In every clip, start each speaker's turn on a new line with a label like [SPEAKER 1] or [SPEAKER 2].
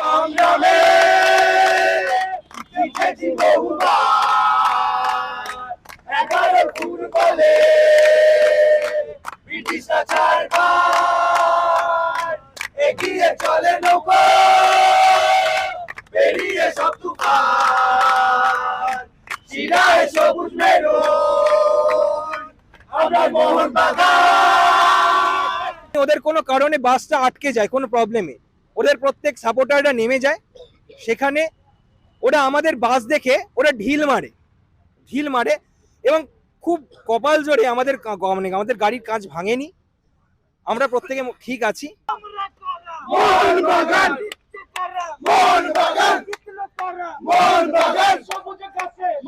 [SPEAKER 1] সংগ্রামে জিতেছি বহুবার। এগারো ব্রিটিশরা চারবার এগিয়ে চলে বেরিয়ে সব সবুজ আমরা মোহন বাগান
[SPEAKER 2] ওদের কোনো কারণে বাসটা আটকে যায়, কোনো প্রবলেমে ওদের প্রত্যেক সাপোর্টাররা নেমে যায় সেখানে ওরা আমাদের বাস দেখে ওরা ঢিল মারে ঢিল মারে এবং খুব কপাল জোরে আমাদের মানে আমাদের গাড়ির কাজ ভাঙেনি। আমরা প্রত্যেকে ঠিক আছি।
[SPEAKER 1] মোহন বাগান মোহন বাগান মোহন বাগান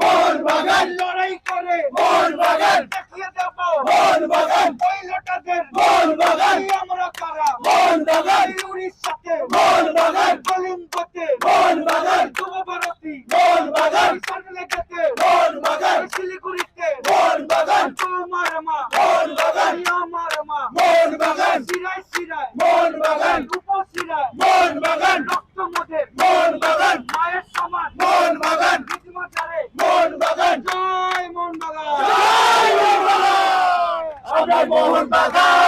[SPEAKER 1] মোহন বাগান
[SPEAKER 3] লড়াই করে
[SPEAKER 1] মোহন বাগান
[SPEAKER 3] দেখিয়ে দেব
[SPEAKER 1] মোহন বাগান
[SPEAKER 3] ওই লোটাদের
[SPEAKER 1] মোহন বাগান
[SPEAKER 3] আমরা কারা
[SPEAKER 1] মোহন বাগান
[SPEAKER 3] এই উড়িষ্যাতে
[SPEAKER 1] মোহন বাগান
[SPEAKER 3] কলিঙ্গতে
[SPEAKER 1] মোহন বাগান
[SPEAKER 3] যুব ভারতী
[SPEAKER 1] মোহন বাগান
[SPEAKER 3] সল্টলেকেতে
[SPEAKER 1] মোহন বাগান
[SPEAKER 3] শিলিগুড়িতে
[SPEAKER 1] মোহন বাগান
[SPEAKER 3] তোমার মা
[SPEAKER 1] মোহন বাগান
[SPEAKER 3] আমার মা
[SPEAKER 1] মোহন বাগান
[SPEAKER 3] শিরায় শিরায়
[SPEAKER 1] মোহন বাগান
[SPEAKER 3] উপশিরায়
[SPEAKER 1] মোহন বাগান
[SPEAKER 3] রক্ত মোদের
[SPEAKER 1] মোহন বাগান
[SPEAKER 3] মায়ের সমান।
[SPEAKER 1] মোহন বাগান মোহন বাগান
[SPEAKER 3] জয় মোহন বাগান
[SPEAKER 1] জয় মোহন বাগান আমরা মোহন বাগান